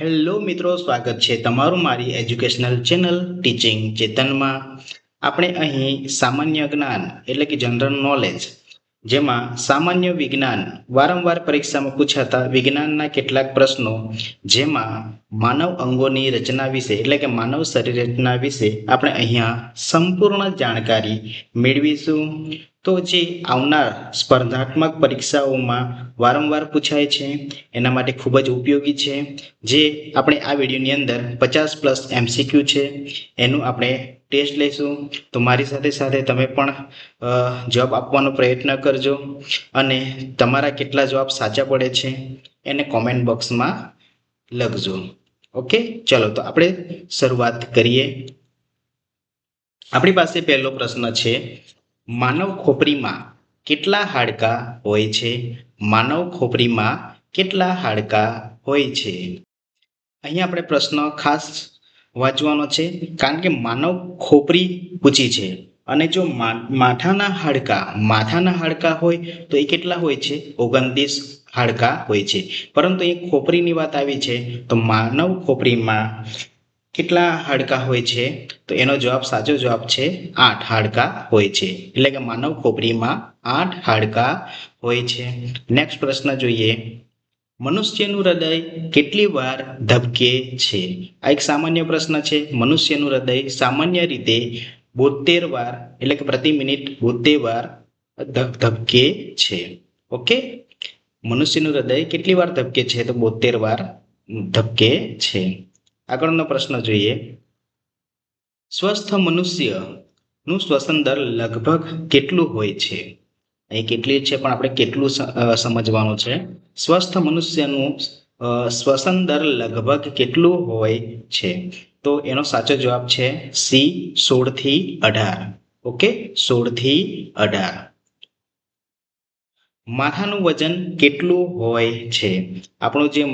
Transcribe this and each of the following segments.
Hello મિત્રો, સ્વાગત છે તમારું મારી એજ્યુકેશનલ ચેનલ ટીચિંગ ચેતનમાં. આપણે અહીં સામાન્ય જ્ઞાન એટલે કે જનરલ નોલેજ જેમાં સામાન્ય વિજ્ઞાન વારંવાર પરીક્ષામાં પૂછાતા વિજ્ઞાનના કેટલાક પ્રશ્નો, જેમાં માનવ અંગોની રચના વિશે, એટલે કે માનવ શરીર રચના વિશે આપણે અહીંયા સંપૂર્ણ જાણકારી મેળવીશું. તો જે આવનાર સ્પર્ધાત્મક પરીક્ષાઓમાં વારંવાર પૂછાય છે, એના માટે ખૂબ જ ઉપયોગી છે. જે આપણે આ વિડીયોની અંદર પચાસ પ્લસ એમસીક્યુ છે, એનું આપણે ટેસ્ટ લઈશું તો મારી સાથે સાથે તમે પણ જવાબ આપવાનો પ્રયત્ન કરજો અને તમારા કેટલા જવાબ સાચા પડે છે એને કોમેન્ટ બોક્સમાં લખજો. ઓકે ચલો, તો આપણે શરૂઆત કરીએ. આપણી પાસે પહેલો પ્રશ્ન છે, માનવ ખોપરીમાં કેટલા હાડકા હોય છે? માનવ ખોપરીમાં કેટલા હાડકા હોય છે? અહીંયા આપણે પ્રશ્ન ખાસ વાંચવાનો છે, કારણ કે માનવ ખોપરી ઊંચી છે. અને જો માથાના હાડકા માથાના હાડકા હોય, તો એ કેટલા હોય છે? ઓગણત્રીસ હાડકા હોય છે. પરંતુ એ ખોપરીની વાત આવી છે, તો માનવ ખોપરીમાં કેટલા હાડકા હોય છે? તો એનો જવાબ, સાચો જવાબ છે, આઠ હાડકા હોય છે. એટલે કે માનવ ખોપરીમાં આઠ હાડકા હોય છે. નેક્સ્ટ પ્રશ્ન જોઈએ. મનુષ્યનું હૃદય કેટલી વાર ધબકે છે? આ એક સામાન્ય પ્રશ્ન છે. મનુષ્યનું હૃદય સામાન્ય રીતે બોતેર વાર, એટલે કે પ્રતિ મિનિટ બોતેર વાર ધબકે છે. ઓકે? મનુષ્યનું હૃદય કેટલી વાર ધબકે છે? તો બોતેર વાર ધબકે છે. આગળનો પ્રશ્ન જોઈએ. સ્વસ્થ મનુષ્યનું શ્વસન દર લગભગ કેટલું હોય છે? અહીં કેટલી છે પણ આપણે કેટલું સમજવાનું છે? સ્વસ્થ મનુષ્યનું શ્વસન દર લગભગ કેટલું હોય છે? તો એનો સાચો જવાબ છે સી, સોળથી અઢાર. ઓકે? સોળથી અઢાર. માથાનું વજન કેટલું હોય છે? આપણું જે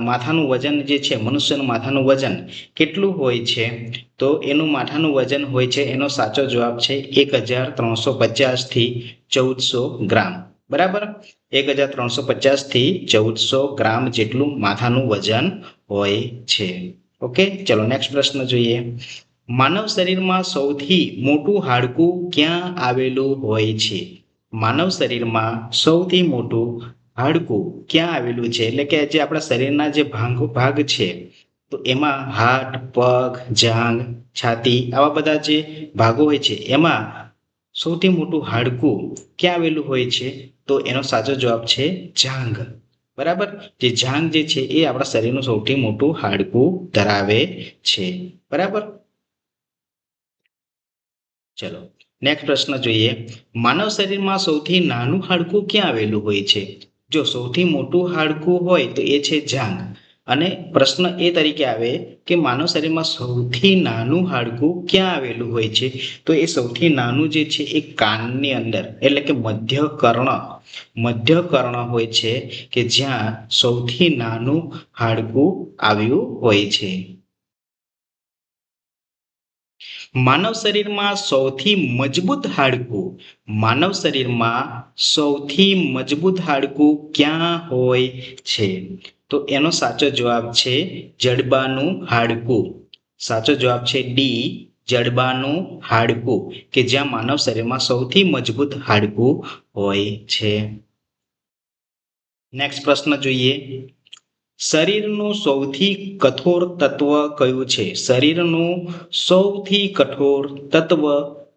માથાનું વજન જે છે, મનુષ્યનું માથાનું વજન કેટલું હોય છે? તો એનું માથાનું વજન હોય છે, એનો સાચો જવાબ છે એક હજાર ત્રણસો પચાસથી ચૌદસો ગ્રામ. બરાબર? એક હજાર ત્રણસો પચાસથી ચૌદસો ગ્રામ જેટલું માથાનું વજન હોય છે. ઓકે? ચલો નેક્સ્ટ પ્રશ્ન જોઈએ. માનવ શરીરમાં સૌથી મોટું હાડકું ક્યાં આવેલું હોય છે? માનવ શરીરમાં સૌથી મોટું હાડકું ક્યાં આવેલું છે? એટલે કે જે આપણા શરીરના જે ભાંગ, ભાગ છે, તો એમાં હાથ પગ જાંગ છાતી આવા બધા જે ભાગો હોય છે, એમાં સૌથી મોટું હાડકું ક્યાં આવેલું હોય છે? તો એનો સાચો જવાબ છે જાંગ બરાબર? જે જાંગ જે છે એ આપણા શરીરનું સૌથી મોટું હાડકું ધરાવે છે. બરાબર? ચલો. નેક્સ્ટ પ્રશ્ન જોઈએ. માનવ શરીરમાં સૌથી નાનું હાડકું ક્યાં આવેલું હોય છે? જો સૌથી મોટું હાડકું હોય તો એ છે જાંગ અને પ્રશ્ન એ તરીકે આવે કે માનવ શરીરમાં સૌથી નાનું હાડકું ક્યાં આવેલું હોય છે? તો એ સૌથી નાનું જે છે એ કાનની અંદર, એટલે કે મધ્ય કર્ણ મધ્ય કર્ણ હોય છે કે જ્યાં સૌથી નાનું હાડકું આવ્યું હોય છે. માનવ શરીરમાં સૌથી મજબૂત હાડકું, માનવ શરીરમાં સૌથી મજબૂત હાડકું ક્યાં હોય છે? તો એનો સાચો જવાબ છે જડબાનું હાડકું. સાચો જવાબ છે ડી, જડબાનું હાડકું, કે જ્યાં માનવ શરીરમાં સૌથી મજબૂત હાડકું હોય છે. નેક્સ્ટ પ્રશ્ન જોઈએ. શરીરનું સૌથી કઠોર તત્વ કયું છે? શરીરનું સૌથી કઠોર તત્વ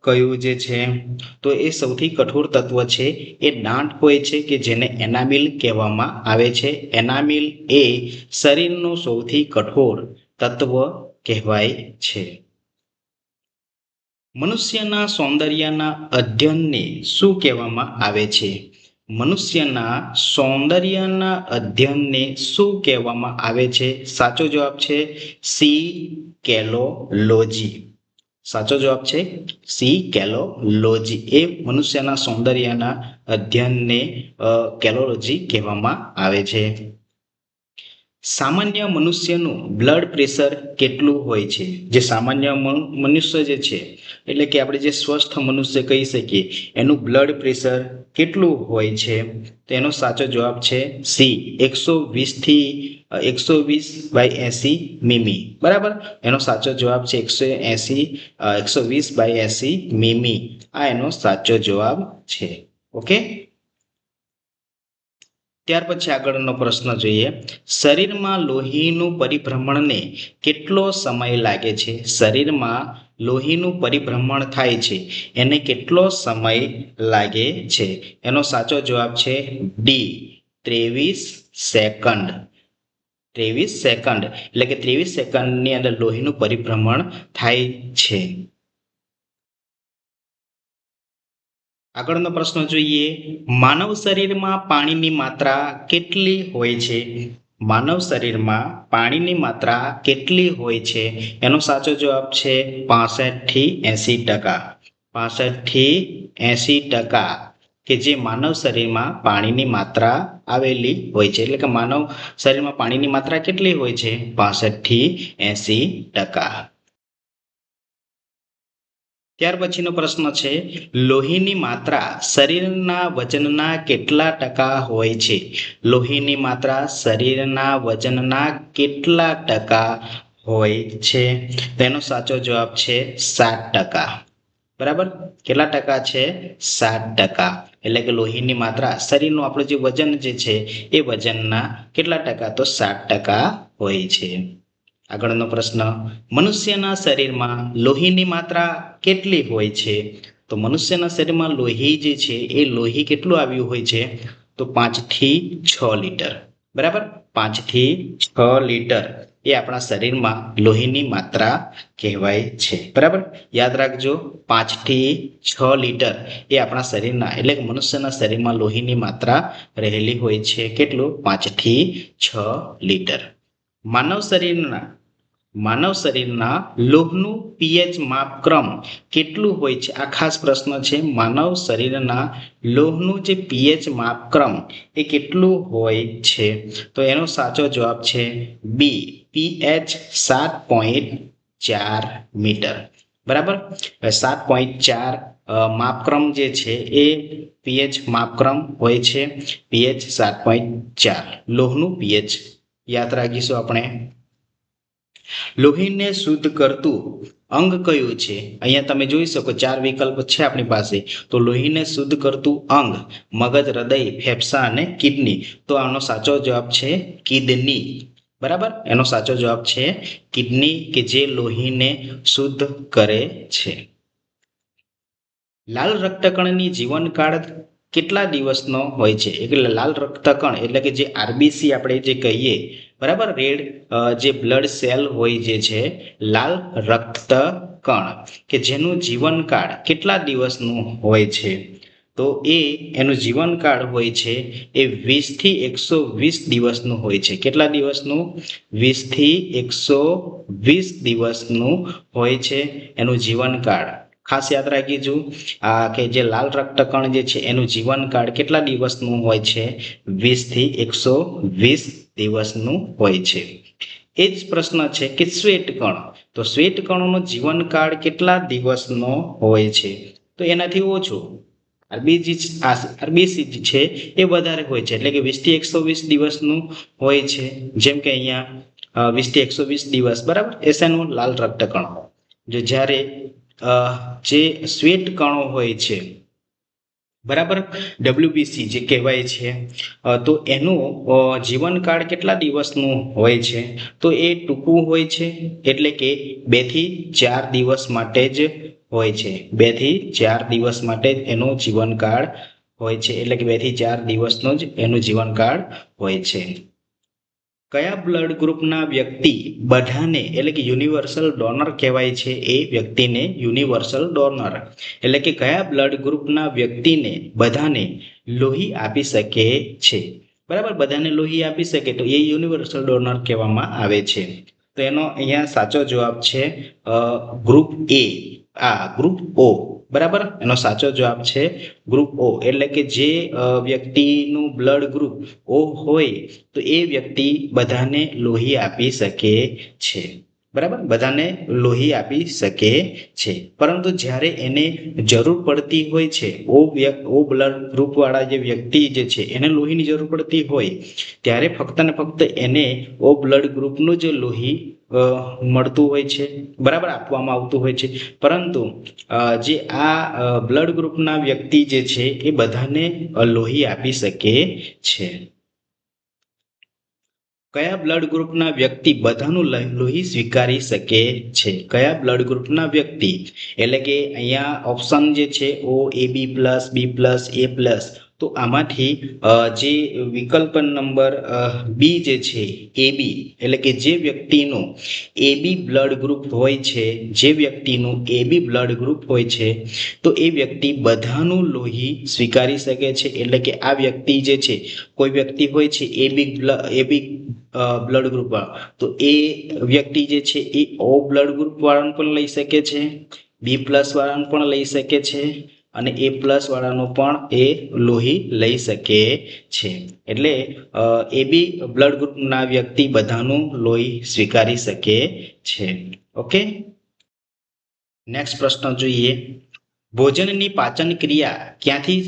કયું જે છે? તો એ સૌથી કઠોર તત્વ છે એ દાંત હોય છે કે જેને એનામિલ કહેવામાં આવે છે? એનામિલ એ શરીરનું સૌથી કઠોર તત્વ કહેવાય છે. મનુષ્યના સૌંદર્યના અધ્યયનને શું કહેવામાં આવે છે? મનુષ્યના સૌંદર્યના અધ્યયનને શું કહેવામાં આવે છે? સાચો જવાબ છે સી કેલોલોજી. સાચો જવાબ છે સી કેલોલોજી. એ મનુષ્યના સૌંદર્યના અધ્યયનને કેલોલોજી કહેવામાં આવે છે. સામાન્ય મનુષ્યનું બ્લડ પ્રેશર કેટલું હોય છે? જે સામાન્ય મનુ- મનુષ્ય જે છે, એટલે કે આપણે જે સ્વસ્થ મનુષ્ય કહી શકીએ, એનું બ્લડ પ્રેશર કેટલું હોય છે? તો એનો સાચો જવાબ છે સી એકસો વીસથી એકસો વીસ બાય એંસી મીમી. બરાબર? એનો સાચો જવાબ છે એકસો એંસી એકસો વીસ બાય એંસી મીમી. આ એનો સાચો જવાબ છે. ઓકે? ત્યાર પછી આગળનો પ્રશ્ન જોઈએ. શરીરમાં લોહીનું પરિભ્રમણને કેટલો સમય લાગે છે? શરીરમાં લોહીનું પરિભ્રમણ થાય છે. એને કેટલો સમય લાગે છે? એનો સાચો જવાબ છે ડી ત્રેવીસ સેકન્ડ. ત્રેવીસ સેકન્ડ. એટલે કે ત્રેવીસ સેકન્ડની અંદર લોહીનું પરિભ્રમણ થાય છે. આગળનો પ્રશ્ન જોઈએ, માનવ શરીરમાં પાણીની માત્રા કેટલી હોય છે? માનવ શરીરમાં પાણીની માત્રા કેટલી હોય છે? એનો સાચો જવાબ છે પાસઠથી એસી ટકા. પાસઠથી એંસી ટકા કે જે માનવ શરીરમાં પાણીની માત્રા આવેલી હોય છે. એટલે કે માનવ શરીરમાં પાણીની માત્રા કેટલી હોય છે? પાસઠથી એસી ટકા. ત્યાર પછીનો પ્રશ્ન છે, લોહીની માત્રા શરીરના વજનના કેટલા ટકા હોય છે? લોહીની માત્રા શરીરના વજનના કેટલા ટકા હોય છે? તેનો સાચો જવાબ છે સાત ટકા. બરાબર? કેટલા ટકા છે? સાત ટકા. એટલે કે લોહીની માત્રા શરીરનું આપણું જે વજન જે છે, એ વજનના કેટલા ટકા? તો સાત ટકા હોય છે. આગળનો પ્રશ્ન, મનુષ્યના શરીરમાં લોહીની માત્રા કેટલી હોય છે? તો મનુષ્યના શરીરમાં લોહી જે છે, એ લોહી કેટલું આવ્યું હોય છે? તો પાંચથી છ લીટર. બરાબર? પાંચથી છ લીટર એ આપણા શરીરમાં લોહીની માત્રા કહેવાય છે. બરાબર? યાદ રાખજો પાંચથી છ લીટર એ આપણા શરીરના, એટલે મનુષ્યના શરીરમાં લોહીની માત્રા રહેલી હોય છે. કેટલું? પાંચથી છ લીટર. માનવ શરીરના માનવ શરીરના લોહનું પીએચ માપક્રમ કેટલું હોય છે? આ ખાસ પ્રશ્ન છે, માનવ શરીરના લોહનું જે પીએચ માપક્રમ એ કેટલું હોય છે? તો એનો સાચો જવાબ છે બી પીએચ સાત પોઈન્ટ ચાર મીટર. બરાબર? સાત પોઈન્ટ ચાર માપક્રમ જે છે એ પીએચ માપક્રમ હોય છે. પીએચ સાત પોઈન્ટ ચાર. લોહનું પીએચ. યાદ રાખીશું આપણે. લોહીને શુદ્ધ કરતું અંગ કયું છે? અહીંયા તમે જોઈ શકો ચાર વિકલ્પ છે આપણી પાસે. તો લોહીને શુદ્ધ કરતું અંગ, મગજ, હૃદય, ફેફસા અને કિડની. તો આનો સાચો જવાબ છે કિડની. બરાબર? એનો સાચો જવાબ છે કિડની કે જે લોહીને શુદ્ધ કરે છે. લાલ રક્તકણની જીવનકાળ કેટલા દિવસનો હોય છે? એટલે લાલ રક્તકણ એટલે કે જે આરબીસી આપણે જે કહીએ બરાબર? રેડ જે બ્લડ સેલ હોય જે છે, લાલ રક્ત કણ કે જેનું જીવનકાળ કેટલા દિવસનું હોય છે? તો એ, એનું જીવનકાળ હોય છે, એ વીસથી એકસો વીસ દિવસનું હોય છે. કેટલા દિવસનું? વીસથી એકસો વીસ દિવસનું હોય છે એનું જીવનકાળ. ખાસ યાદ રાખીશું આ કે જે લાલ રક્તકણ જે છે, એનું જીવનકાળ કેટલા દિવસનું હોય છે? વીસથી એકસો વીસ દિવસનું હોય છે. એ જ પ્રશ્ન છે કે શ્વેતકણ, તો શ્વેતકણોનો જીવનકાળ કેટલા દિવસનો હોય છે? તો એનાથી ઓછું. આરબીજી આરબીસી છે, એ વધારે હોય છે. એટલે કે વીસથી એકસો વીસ દિવસનું હોય છે. જેમ કે અહીંયા વીસથી એકસો વીસ દિવસ, બરાબર? એસાનું લાલ રક્તકણ. જો જ્યારે જે શ્વેત કણો હોય છે. બરાબર? ડબ્લ્યુબીસી જે કહેવાય છે. તો એનું જીવનકાળ કેટલા દિવસનું હોય છે? તો એ ટૂંકું હોય છે, એટલે કે બેથી ચાર દિવસ માટે જ હોય છે. બેથી ચાર દિવસ માટે જ એનો જીવનકાળ હોય છે, એટલે કે બેથી ચાર દિવસનો જ એનું જીવનકાળ હોય છે. કયા બ્લડ ગ્રુપના વ્યક્તિ બધાને એટલે કે યુનિવર્સલ ડોનર કહેવાય છે એ વ્યક્તિને યુનિવર્સલ ડોનર એટલે કે કયા બ્લડ ગ્રુપના વ્યક્તિને બધાને લોહી આપી શકે છે? બરાબર? બધાને લોહી આપી શકે તો એ યુનિવર્સલ ડોનર કહેવામાં આવે છે. તો એનો અહીંયા સાચો જવાબ છે ગ્રુપ એ આ ગ્રુપ ઓ બરાબર? એનો સાચો જવાબ છે ગ્રુપ ઓ એટલે કે જે વ્યક્તિનું બ્લડ ગ્રુપ ઓ હોય, તો એ વ્યક્તિ બધાને લોહી આપી શકે છે. બરાબર? બધાને લોહી આપી શકે છે. પરંતુ જ્યારે એને જરૂર પડતી હોય છે ઓ ઓ બ્લડ ગ્રુપવાળા જે વ્યક્તિ જે છે, એને લોહીની જરૂર પડતી હોય, ત્યારે ફક્ત ને ફક્ત એને ઓ બ્લડ ગ્રુપનું જ લોહી મળતું હોય છે, બરાબર આપવામાં આવતું હોય છે. પરંતુ જે આ બ્લડ ગ્રુપના વ્યક્તિ જે છે, એ બધાને લોહી આપી શકે છે. કયા બ્લડ ગ્રુપના વ્યક્તિ બધાનું લોહી સ્વીકારી શકે છે? કયા બ્લડ ગ્રુપના વ્યક્તિ? એટલે કે અહીંયા ઓપ્શન જે છે, O, A B plus B plus, A plus તો આમાંથી જે વિકલ્પ નંબર બી જે છે, એ બી, એટલે કે જે વ્યક્તિનું એ બી બ્લડ ગ્રુપ હોય છે, જે વ્યક્તિનું એ બી બ્લડ ગ્રુપ હોય છે, તો એ વ્યક્તિ બધાનું લોહી સ્વીકારી શકે છે, એટલે કે આ વ્યક્તિ જે છે, કોઈ વ્યક્તિ હોય છે, એ બી એ બી બ્લડ ગ્રુપ તો એ વ્યક્તિ જે છે, એ ઓ બ્લડ ગ્રુપ વાળાનું પણ લઈ શકે છે, બી પ્લસ વાળાનું પણ લઈ શકે છે અને એ પ્લસ વાળાનો પણ એ લોહી લઈ શકે છે. એટલે એ બી બ્લડ ગ્રુપના વ્યક્તિ બધાનું લોહી સ્વીકારી શકે છે. ઓકે? નેક્સ્ટ પ્રશ્ન જોઈએ. ભોજનની પાચન ક્રિયા ક્યાંથી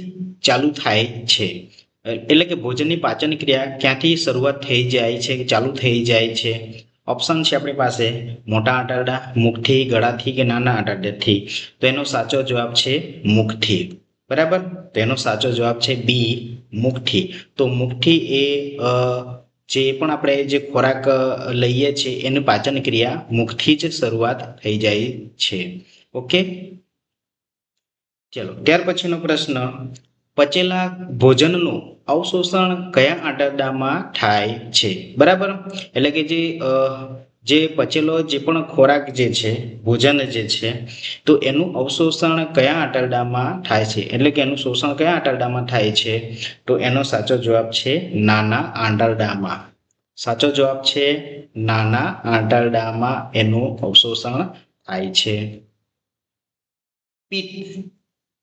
ચાલુ થાય છે? એટલે કે ભોજનની પાચન ક્રિયા ક્યાંથી શરૂઆત થઈ જાય છે, ચાલુ થઈ જાય છે? ઓપ્શન છે આપણી પાસે મોટા આંટારડા મુખથી, ગળાથી કે નાના આંટારડાથી તો એનો સાચો જવાબ છે મુખથી. બરાબર? તો એનો સાચો જવાબ છે બી મુખથી. તો મુખથી એ જે પણ આપણે જે ખોરાક લઈએ છીએ એની પાચન ક્રિયા મુખથી જ શરૂઆત થઈ જાય છે. ઓકે? ચલો, ત્યાર પછીનો પ્રશ્ન. પચેલા ભોજનનું અવશોષણ કયા આંતરડામાં થાય છે? બરાબર? એટલે કે જે જે પચેલો જે પણ ખોરાક જે છે, ભોજન જે છે, તો એનું અવશોષણ કયા આંતરડામાં થાય છે? એટલે કે એનું શોષણ કયા આંતરડામાં થાય છે? તો એનો સાચો જવાબ છે નાના આંતરડામાં સાચો જવાબ છે નાના આંતરડામાં એનું અવશોષણ થાય છે.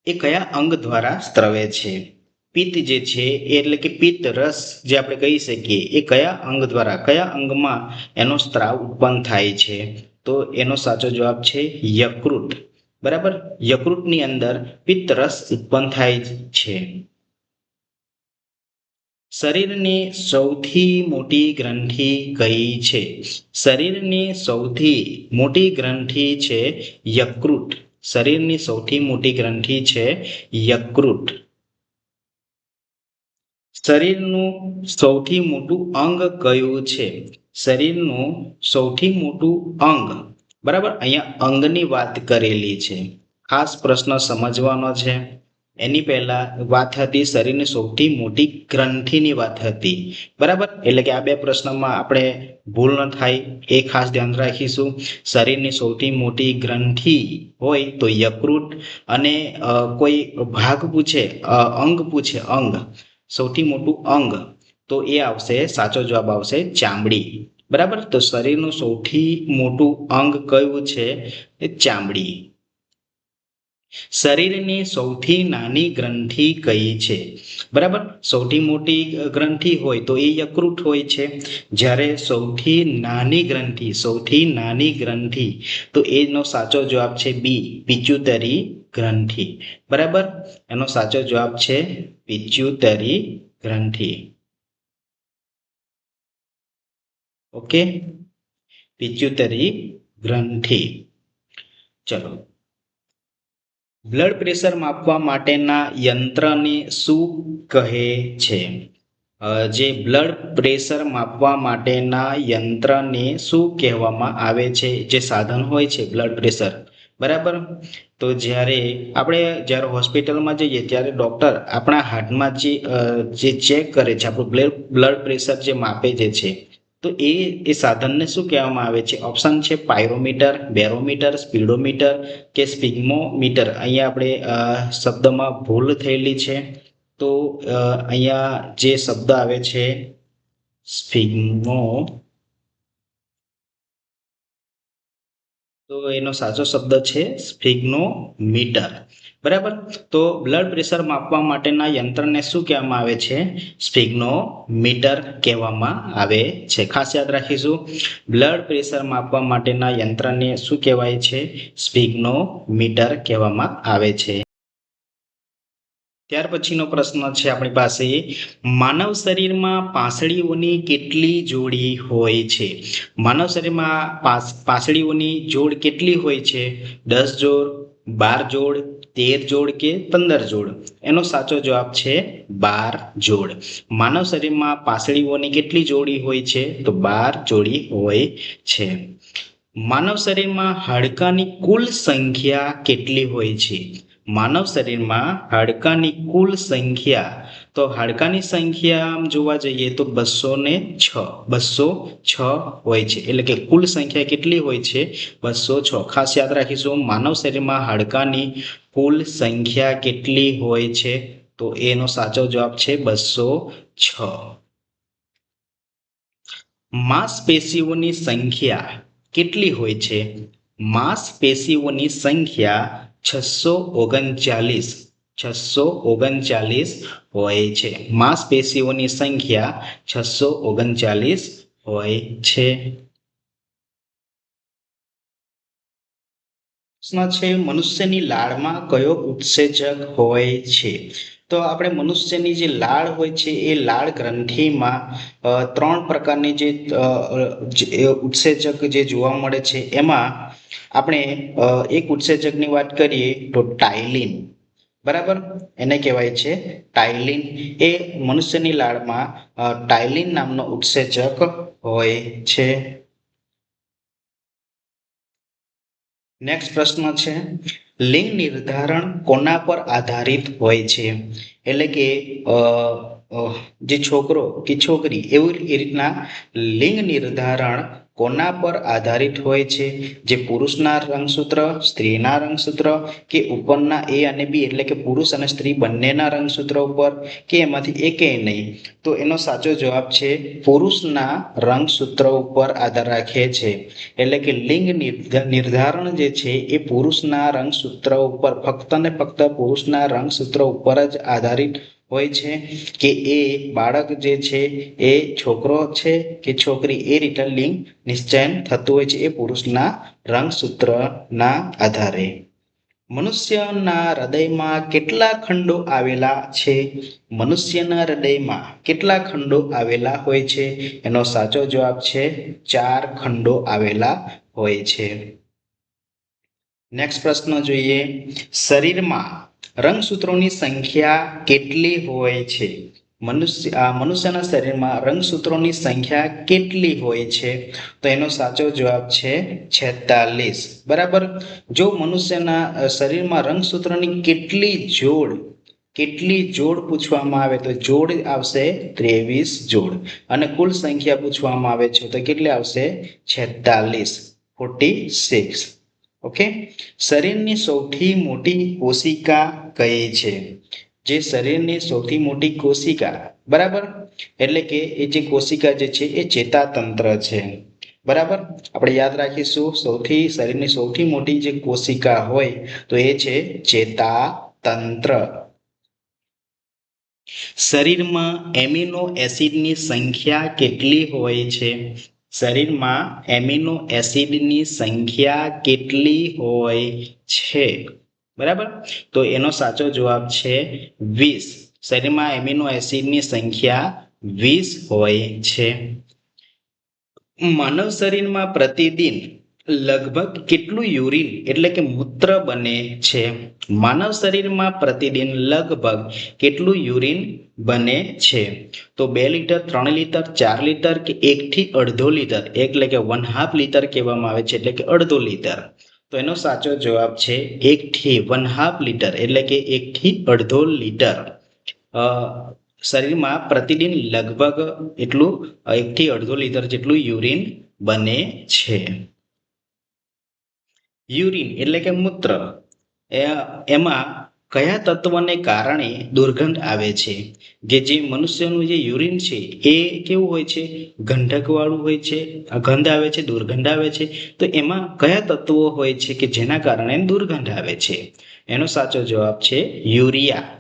એ કયા અંગ દ્વારા સ્ત્રવે છે? પિત્ત જે છે એટલે કે પિત્ત રસ જે આપણે કહી શકીએ, એ કયા અંગ દ્વારા, કયા અંગમાં એનો સ્ત્રાવ ઉત્પન્ન થાય છે? તો એનો સાચો જવાબ છે યકૃત. બરાબર? યકૃતની અંદર પિત્ત રસ ઉત્પન્ન થાય છે. શરીરની સૌથી મોટી ગ્રંથિ કઈ છે. શરીરની સૌથી મોટી ગ્રંથિ છે યકૃત. શરીરની સૌથી મોટી ગ્રંથિ છે યકૃત. શરીરનું સૌથી મોટું અંગ કયું છે? શરીરનું સૌથી મોટું અંગ. બરાબર? અહીંયા અંગની વાત કરેલી છે. ખાસ પ્રશ્ન સમજવાનો છે. એની પહેલા વાત હતી શરીરની સૌથી મોટી ગ્રંથિની વાત હતી. બરાબર? એટલે કે આ બે પ્રશ્નમાં આપણે ભૂલ ન થાય, એ ખાસ ધ્યાન રાખીશું. શરીરની સૌથી મોટી ગ્રંથિ હોય તો યકૃત અને કોઈ ભાગ પૂછે અંગ પૂછે, અંગ. સૌથી મોટું અંગ. તો એ આવશે, સાચો જવાબ આવશે, ચામડી. બરાબર? તો શરીરનું સૌથી મોટું અંગ કયું છે? ચામડી. શરીરની સૌથી નાની ગ્રંથિ કઈ છે? બરાબર? સૌથી મોટી ગ્રંથિ હોય તો એ યકૃત હોય છે. જ્યારે સૌથી નાની ગ્રંથિ, સૌથી નાની ગ્રંથિ, તો એનો સાચો જવાબ છે બી, પિચ્યુતરી ગ્રંથિ. બરાબર? એનો સાચો જવાબ છે પિચ્યુતરી ગ્રંથિ. ઓકે? પિચ્યુતરી ગ્રંથિ. ચલો. બ્લડ પ્રેશર માપવા માટેના યંત્રને શું કહે છે? જે બ્લડ પ્રેશર માપવા માટેના યંત્રને શું કહેવામાં આવે છે? જે સાધન હોય છે બ્લડ પ્રેશર. બરાબર? તો જ્યારે આપણે જ્યારે હોસ્પિટલમાં જઈએ ત્યારે ડૉક્ટર આપણા હાર્ટમાં જે જે ચેક કરે છે, આપણું બ્લડ બ્લડ પ્રેશર જે માપે જે છે તો એ એ સાધનને શું કહેવામાં આવે છે? ઓપ્શન છે પાયરોમીટર, બેરોમીટર, સ્પીડોમીટર કે સ્પિગ્મોમીટર. અહીંયા આપણે શબ્દમાં ભૂલ થયેલી છે. તો અહીંયા જે શબ્દ આવે છે, સ્પિગ્મો તો એનો સાચો શબ્દ છે સ્ફિગ્નોમીટર. બરાબર? તો બ્લડ પ્રેશર માપવા માટેના યંત્રને શું કહેવામાં આવે છે? સ્ફિગ્નોમીટર કહેવામાં આવે છે. ખાસ યાદ રાખીશું, બ્લડ પ્રેશર માપવા માટેના યંત્રને શું કહેવાય છે? સ્ફિગ્નોમીટર કહેવામાં આવે છે. ત્યાર પછીનો પ્રશ્ન છે આપણી પાસે, માનવ શરીરમાં પાંસળીઓની કેટલી જોડી હોય છે? માનવ શરીરમાં પાસ- પાંસળીઓની જોડ કેટલી હોય છે? દસ જોડ, બાર જોડ, તેર જોડ કે પંદર જોડ? એનો સાચો જવાબ છે બાર જોડ. માનવ શરીરમાં પાંસળીઓની કેટલી જોડી હોય છે? તો બાર જોડી હોય છે. માનવ શરીરમાં હાડકાની કુલ સંખ્યા કેટલી હોય છે? માનવ શરીરમાં હાડકાની કુલ સંખ્યા, તો હાડકાની સંખ્યા આમ જોવા જઈએ તો બસો ને છ, બસો છ હોય છે. એટલે કે કુલ સંખ્યા કેટલી હોય છે? બસો છ. ખાસ યાદ રાખીશું, માનવ શરીરમાં હાડકાની કુલ સંખ્યા કેટલી હોય છે? તો એનો સાચો જવાબ છે બસો છ. માંસપેશીઓની સંખ્યા કેટલી હોય છે? માંસપેશીઓની સંખ્યા છસો ઓગણચાલીસ છસો ઓગણચાલીસ હોય છે. માંસપેશીઓની સંખ્યા છસો ઓગણચાલીસ હોય છે. છે, મનુષ્યની લાળમાં કયો ઉત્સેચક હોય છે? તો આપણે મનુષ્યની જે લાળ હોય છે, એ લાળ ગ્રંથિમાં ત્રણ પ્રકારની જે ઉત્સેચક જે જોવા મળે છે, એમાં આપણે એક ઉત્સેચકની વાત કરીએ તો ટાઇલિન. બરાબર? એને કહેવાય છે ટાઇલિન. એ મનુષ્યની લાળમાં ટાઇલિન નામનો ઉત્સેચક હોય છે. નેક્સ્ટ પ્રશ્ન છે લિંગ નિર્ધારણ કોના પર આધારિત હોય છે? એટલે કે જે છોકરો કે છોકરી એવી રીતના લિંગ નિર્ધારણ કોના પર આધારિત હોય છે? જે પુરુષના રંગસૂત્ર, સ્ત્રીના રંગસૂત્ર કે ઉપરના એ અને બી? એટલે કે પુરુષ અને સ્ત્રી બંનેના રંગસૂત્ર ઉપર કે એમાંથી એકે નહીં? તો એનો સાચો જવાબ છે, પુરુષના રંગસૂત્ર ઉપર આધાર રાખે છે. એટલે કે લિંગ નિર્ધ- નિર્ધારણ જે છે, એ પુરુષના રંગસૂત્ર ઉપર, ફક્ત ને ફક્ત પુરુષના રંગસૂત્ર ઉપર જ આધારિત હોય છે કે એ બાળક જે છે, એ છોકરો છે કે છોકરી, એ રીતે લિંગ નિશ્ચયન થતું હોય છે, એ પુરુષના રંગસૂત્રના આધારે. મનુષ્યના હૃદયમાં કેટલા ખંડો આવેલા છે? મનુષ્યના હૃદયમાં કેટલા ખંડો આવેલા હોય છે? એનો સાચો જવાબ છે, ચાર ખંડો આવેલા હોય છે. નેક્સ્ટ પ્રશ્ન જોઈએ. શરીરમાં રંગસૂત્રોની સંખ્યા કેટલી હોય છે? મનુષ્ય, આ મનુષ્યના શરીરમાં રંગસૂત્રોની સંખ્યા કેટલી હોય છે? તો એનો સાચો જવાબ છે છેતાલીસ. બરાબર? જો મનુષ્યના શરીરમાં રંગસૂત્રોની કેટલી જોડ કેટલી જોડ પૂછવામાં આવે, તો જોડ આવશે ત્રેવીસ જોડ. અને કુલ સંખ્યા પૂછવામાં આવે છે, તો કેટલી આવશે છેતાલીસ? Forty six. ઓકે શરીરની સૌથી મોટી કોશિકા કઈ છે? જે શરીરની સૌથી મોટી કોશિકા, બરાબર? એટલે કે એ જે કોશિકા જે છે, એ ચેતાતંત્ર છે. બરાબર? આપણે યાદ રાખીશું, સૌથી, શરીરની સૌથી મોટી જે કોશિકા હોય, તો એ છે ચેતાતંત્ર. શરીરમાં એમિનો એસિડની સંખ્યા કેટલી હોય છે? શરીરમાં એમિનો એસિડની સંખ્યા કેટલી હોય છે? બરાબર? તો એનો સાચો જવાબ છે વીસ. શરીરમાં એમિનો એસિડની સંખ્યા વીસ હોય છે. માનવ શરીરમાં પ્રતિદિન લગભગ કેટલું યુરિન એટલે કે મૂત્ર બને છે? માનવ શરીરમાં પ્રતિદિન લગભગ કેટલું યુરિન બને છે. તો બે લીટર, ત્રણ લીટર, ચાર લીટર કે એકથી અડધો લીટર? એટલે કે વન હાફ લીટર કહેવામાં આવે છે, એટલે કે અડધો લીટર. તો એનો સાચો જવાબ છે એકથી વન હાફ લીટર, એટલે કે એકથી અડધો લીટર. શરીરમાં પ્રતિદિન લગભગ એટલું, એકથી અડધો લીટર જેટલું યુરિન બને છે. યુરિન એટલે કે મૂત્ર. એમાં કયા તત્વને કારણે દુર્ગંધ આવે છે? કે જે મનુષ્યનું જે યુરિન છે, એ કેવું હોય છે? ગંધકવાળું હોય છે? ગંધ આવે છે, દુર્ગંધ આવે છે? તો એમાં કયા તત્વો હોય છે કે જેના કારણે દુર્ગંધ આવે છે? એનો સાચો જવાબ છે યુરિયા.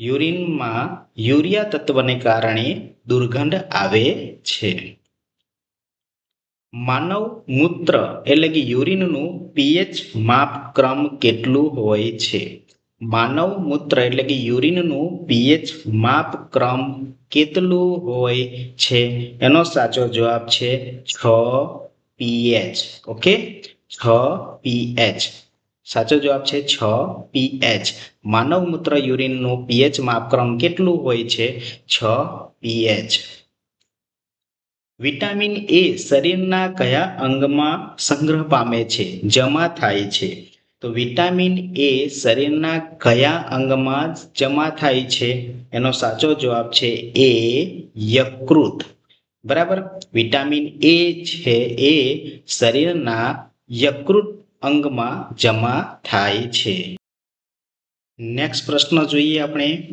યુરિનમાં યુરિયા તત્વને કારણે દુર્ગંધ આવે છે. માનવ મૂત્ર એટલે કે યુરિનનું પીએચ માપક્રમ કેટલું હોય છે? માનવ મૂત્ર એટલે કે યુરિનનું પીએચ માપક્રમ કેટલું હોય છે? એનો સાચો જવાબ છે છ પીએચ ઓકે છ પીએચ સાચો જવાબ છે છ પીએચ માનવ મૂત્ર યુરિનનું પીએચ માપક્રમ કેટલું હોય છે? છ પીએચ વિટામિન એ શરીરના કયા અંગમાં સંગ્રહ પામે છે? જમા થાય છે. તો વિટામિન એ શરીરના કયા અંગમાં જમા થાય છે? એનો સાચો જવાબ છે એ યકૃત. બરાબર? વિટામિન એ છે એ શરીરના યકૃત અંગમાં જમા થાય છે. નેક્સ્ટ પ્રશ્ન જોઈએ આપણે.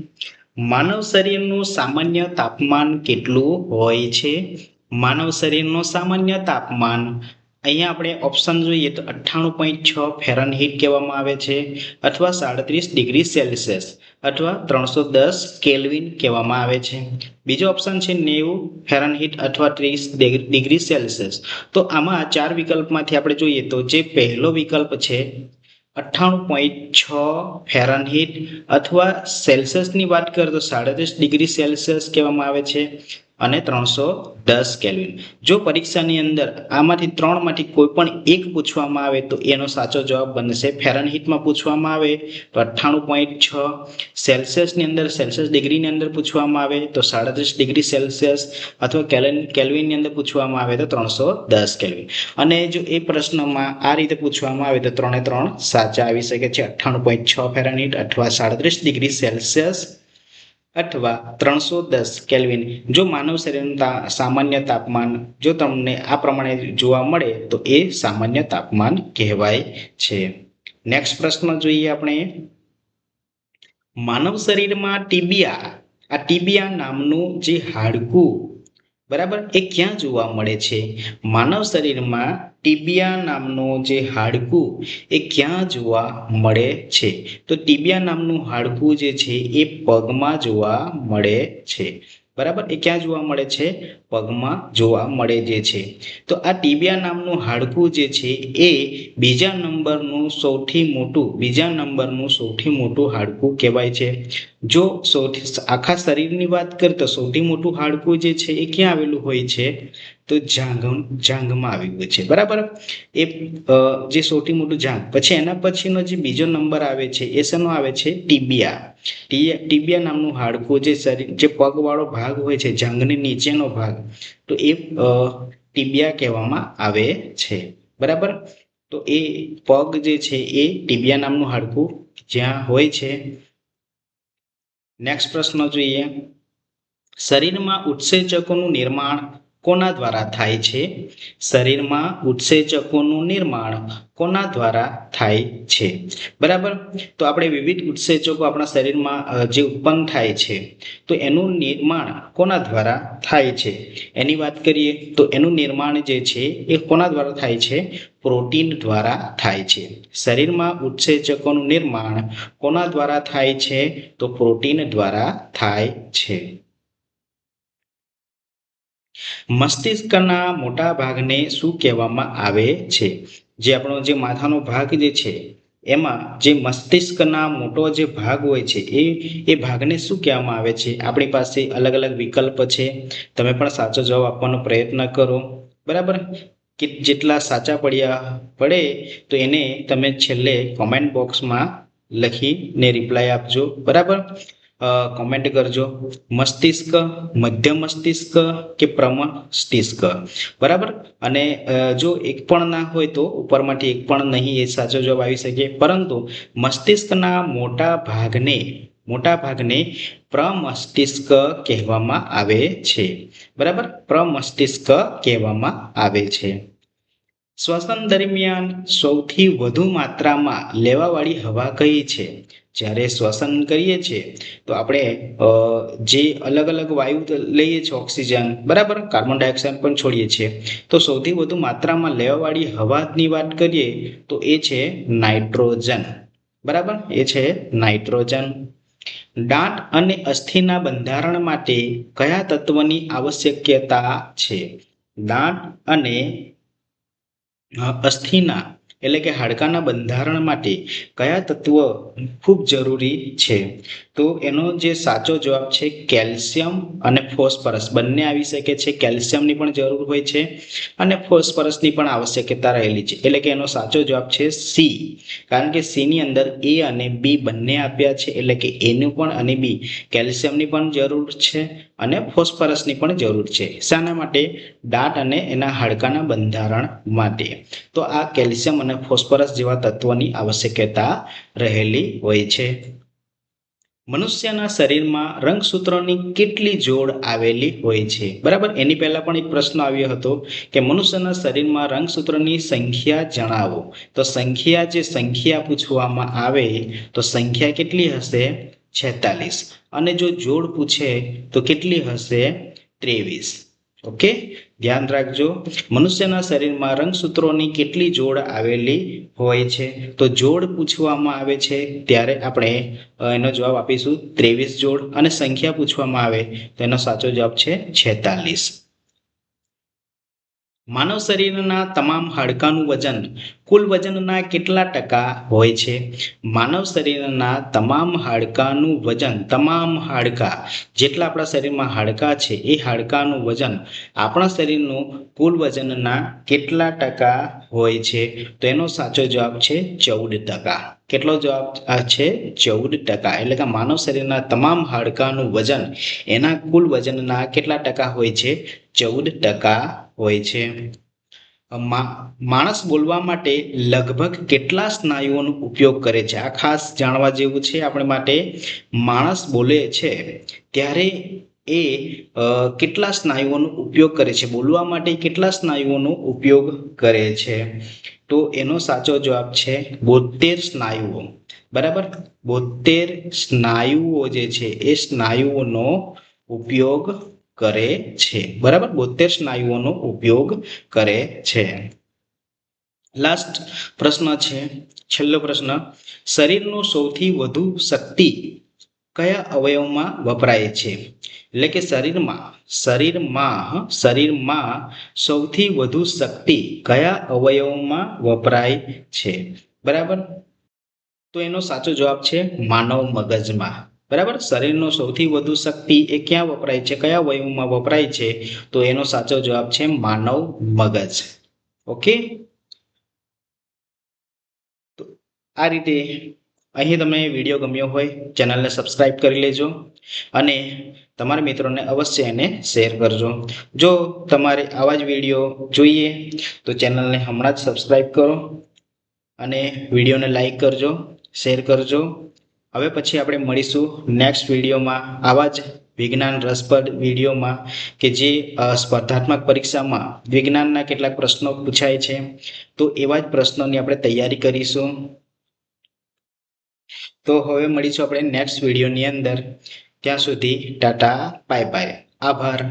માનવ શરીરનું સામાન્ય તાપમાન કેટલું હોય છે? માનવ શરીરનું સામાન્ય તાપમાન અહીંયા આપણે ઓપ્શન જોઈએ તો અઠ્ઠાણું પોઈન્ટ છ ફેરનહીટ કહેવામાં આવે છે અથવા સાડત્રીસ ડિગ્રી સેલ્સિયસ અથવા ત્રણસો દસ કેલ્વિન કહેવામાં આવે છે. બીજો ઓપ્શન છે નેવું ફેરનહીટ અથવા ત્રીસ ડિગ્રી સેલ્સિયસ. તો આમાં ચાર વિકલ્પમાંથી આપણે જોઈએ તો જે પહેલો વિકલ્પ છે અઠ્ઠાણું પોઈન્ટ છ ફેરનહીટ અથવા સેલ્સિયસની વાત કરીએ તો સાડત્રીસ ડિગ્રી સેલ્સિયસ કહેવામાં આવે છે. અને ત્રણસો દસ કેલ્વિન. જો પરીક્ષાની અંદર આમાંથી ત્રણમાંથી કોઈ પણ એક પૂછવામાં આવે તો એનો સાચો જવાબ બનશે ફેરનહીટમાં પૂછવામાં આવે, તો અઠ્ઠાણું પોઈન્ટ છ. સેલ્સિયસની અંદર સેલ્સિયસ ડિગ્રીની અંદર પૂછવામાં આવે તો સાડત્રીસ ડિગ્રી સેલ્સિયસ અથવા કેલન, કેલ્વિનની અંદર પૂછવામાં આવે તો ત્રણસો દસ કેલ્વિન. અને જો એ પ્રશ્નમાં આ રીતે પૂછવામાં આવે તો ત્રણે ત્રણ સાચા આવી શકે છે. અઠ્ઠાણું પોઈન્ટ છ ફેરનહીટ અથવા સાડત્રીસ ડિગ્રી સેલ્સિયસ અથવા ત્રણસો દસ કેલ્વિન. જો માનવ શરીરનું સામાન્ય તાપમાન, જો તમને આ પ્રમાણે જોવા મળે, તો એ સામાન્ય તાપમાન કહેવાય છે. નેક્સ્ટ પ્રશ્ન જોઈએ આપણે. માનવ શરીરમાં ટીબિયા આ ટીબિયા નામનું જે હાડકું બરાબર? એ ક્યાં જોવા મળે છે? માનવ શરીરમાં ટીબિયા નામનું જે હાડકું, એ ક્યાં જોવા મળે છે? તો ટીબિયા નામનું હાડકું જે છે, એ પગમાં જોવા મળે છે. બરાબર? એ ક્યાં જોવા મળે છે? પગમાં જોવા મળે જે છે. તો આ ટીબિયા નામનું હાડકું જે છે, એ બીજા નંબરનું સૌથી મોટું, બીજા નંબરનું સૌથી મોટું હાડકું કહેવાય છે. જો સૌથી, આખા શરીરની વાત કરીએ તો સૌથી મોટું હાડકું જે છે, એ ક્યાં આવેલું હોય છે? તો જાંઘ જાંઘમાં ગયું છે. બરાબર? એ જે સૌથી મોટું જાંઘ પછી એના પછીનો જે બીજો નંબર આવે છે, એ શેનો આવે છે? ટીબિયા. ટીબિયા નામનું હાડકું જે શરીર, જે પગવાળો ભાગ હોય છે જાંઘની નીચેનો ભાગ, તો એ ટીબિયા કહેવામાં આવે છે. બરાબર? તો એ પગ જે છે, એ ટીબિયા નામનું હાડકું જ્યાં હોય છે. નેક્સ્ટ પ્રશ્ન જોઈએ. શરીરમાં ઉત્સેચકોનું નિર્માણ કોના દ્વારા થાય છે? શરીરમાં ઉત્સેચકોનું નિર્માણ કોના દ્વારા થાય છે? બરાબર? તો આપણે વિવિધ ઉત્સેચકો આપણા શરીરમાં જે ઉત્પન્ન થાય છે, તો એનું નિર્માણ કોના દ્વારા થાય છે? એની વાત કરીએ, તો એનું નિર્માણ જે છે, એ કોના દ્વારા થાય છે? પ્રોટીન દ્વારા થાય છે. શરીરમાં ઉત્સેચકોનું નિર્માણ કોના દ્વારા થાય છે? તો પ્રોટીન દ્વારા થાય છે. મસ્તિષ્કના મોટા ભાગને શું કહેવામાં આવે છે? જે આપણો જે માથાનો ભાગ જે છે, એમાં જે મસ્તિષ્કના મોટો જે ભાગ હોય છે, એ એ ભાગને શું કહેવામાં આવે છે? આપણી પાસે અલગ અલગ વિકલ્પ છે. તમે પણ સાચો જવાબ આપવાનો પ્રયત્ન કરો. બરાબર? કે જેટલા સાચા પડ્યા પડે, તો એને તમે છેલ્લે કોમેન્ટ બોક્સમાં લખીને રિપ્લાય આપજો. બરાબર? કોમેન્ટ કરજો. મસ્તિષ્ક મધ્ય મસ્તિષ્ક કે પ્રમસ્તિષ્ક બરાબર? અને જો એક પણ ના હોય તો ઉપરમાંથી એક પણ નહીં એ સાચો જવાબ આવી શકે. પરંતુ મસ્તિષ્કના મોટા ભાગને મોટા ભાગને પ્રમસ્તિષ્ક કહેવામાં આવે છે. બરાબર? પ્રમસ્તિષ્ક કહેવામાં આવે છે. શ્વસન દરમિયાન સૌથી વધુ માત્રામાં લેવાવાળી હવા કઈ છે? જ્યારે શ્વસન કરીએ છીએ, તો આપણે જે અલગ અલગ વાયુ લઈએ છીએ ઓક્સિજન, બરાબર? કાર્બન ડાયોક્સાઇડ પણ છોડીએ છીએ. તો સૌથી વધુ માત્રામાં લેવાવાળી હવાની વાત કરીએ, તો એ છે નાઇટ્રોજન. બરાબર? એ છે નાઇટ્રોજન. દાંત અને અસ્થિના બંધારણ માટે કયા તત્વની આવશ્યકતા છે? દાંત અને અસ્થિના. એટલે કે હાડકાના બંધારણ માટે કયા તત્વ ખૂબ જરૂરી છે? તો એનો જે સાચો જવાબ છે કેલ્શિયમ અને ફોસ્ફરસ. બંને આવી શકે છે. કેલ્શિયમની પણ જરૂર હોય છે અને ફોસ્ફરસની પણ આવશ્યકતા રહેલી છે. એટલે કે એનો સાચો જવાબ છે સી કારણ કે સીની અંદર એ અને બી બંને આપ્યા છે. એટલે કે એનું પણ અને બી કેલ્શિયમની પણ જરૂર છે. અને ફોસ્ફરસની પણ જરૂર છે. શાના માટે દાંત અને એના હાડકાના બંધારણ માટે. તો આ કેલ્શિયમ અને ફોસ્ફરસ જેવા તત્વોની આવશ્યકતા રહેલી હોય છે. મનુષ્યના શરીરમાં રંગસૂત્રોની કેટલી જોડ આવેલી હોય છે? બરાબર? એની પહેલા પણ એક પ્રશ્ન આવ્યો હતો કે મનુષ્યના શરીરમાં રંગસૂત્રોની સંખ્યા જણાવો. તો સંખ્યા જે સંખ્યા પૂછવામાં આવે, તો સંખ્યા કેટલી હશે? છેતાલીસ. અને જો જોડ પૂછે તો કેટલી હશે? ત્રેવીસ. ઓકે? ધ્યાન રાખજો. મનુષ્યના શરીરમાં રંગસૂત્રોની કેટલી જોડ આવેલી હોય છે? તો જોડ પૂછવામાં આવે છે ત્યારે આપણે એનો જવાબ આપીશું ત્રેવીસ જોડ અને સંખ્યા પૂછવામાં આવે તો એનો સાચો જવાબ છે છેતાલીસ. માનવ શરીરના તમામ હાડકાનું વજન, કુલ વજનના કેટલા ટકા હોય છે? માનવ શરીરના તમામ હાડકાનું વજન, તમામ હાડકા, જેટલા આપણા શરીરમાં હાડકા છે, એ હાડકાનું વજન આપણા શરીરનું કુલ વજનના કેટલા ટકા હોય છે? તો એનો સાચો જવાબ છે ચૌદ ટકા. કેટલો જવાબ આ છે? ચૌદ ટકા. એટલે કે માનવ શરીરના તમામ હાડકાનું વજન, એના કુલ વજનના કેટલા ટકા હોય છે? ચૌદ ટકા હોય છે. માણસ બોલવા માટે લગભગ કેટલા સ્નાયુઓનો ઉપયોગ કરે છે? આ ખાસ જાણવા જેવું છે આપણે માટે. માણસ બોલે છે, ત્યારે એ કેટલા સ્નાયુઓનો ઉપયોગ કરે છે? બોલવા માટે કેટલા સ્નાયુઓનો ઉપયોગ કરે છે? તો એનો સાચો જવાબ છે બોતેર સ્નાયુઓ. બરાબર? બોતેર સ્નાયુઓ જે છે એ સ્નાયુઓનો ઉપયોગ કરે છે. બરાબર? બોતેર સ્નાયુઓનો ઉપયોગ કરે છે. લાસ્ટ પ્રશ્ન છે. છેલ્લો પ્રશ્ન. શરીરનો સૌથી વધુ શક્તિ કયા અવયવમાં વપરાય છે? એટલે કે શરીરમાં શરીરમાં શરીરમાં સૌથી વધુ શક્તિ કયા અવયવમાં વપરાય છે? બરાબર? તો એનો સાચો જવાબ છે માનવ મગજમાં. બરાબર? શરીરનો સૌથી વધુ શક્તિ એ ક્યાં વપરાય છે? કયા અવયવમાં વપરાય છે? તો એનો સાચો જવાબ છે માનવ મગજ. ઓકે? તો આ રીતે અહીં તમને વીડિયો ગમ્યો હોય, ચેનલને સબસ્ક્રાઈબ કરી લેજો અને તમારા મિત્રોને અવશ્ય એને શેર કરજો. જો તમારે આવા જ વીડિયો જોઈએ, તો ચેનલને હમણાં જ સબસ્ક્રાઈબ કરો અને વિડીયોને લાઈક કરજો, શેર કરજો. હવે પછી આપણે મળીશું નેક્સ્ટ વિડીયોમાં આવા જ વિજ્ઞાન રસપ્રદ વિડીયોમાં કે જે સ્પર્ધાત્મક પરીક્ષામાં વિજ્ઞાનના કેટલાક પ્રશ્નો પૂછાય છે. તો એવા જ પ્રશ્નોની આપણે તૈયારી કરીશું. તો હવે મળીશું આપણે નેક્સ્ટ વિડીયોની અંદર. ત્યાં સુધી ટાટા બાય બાય આભાર.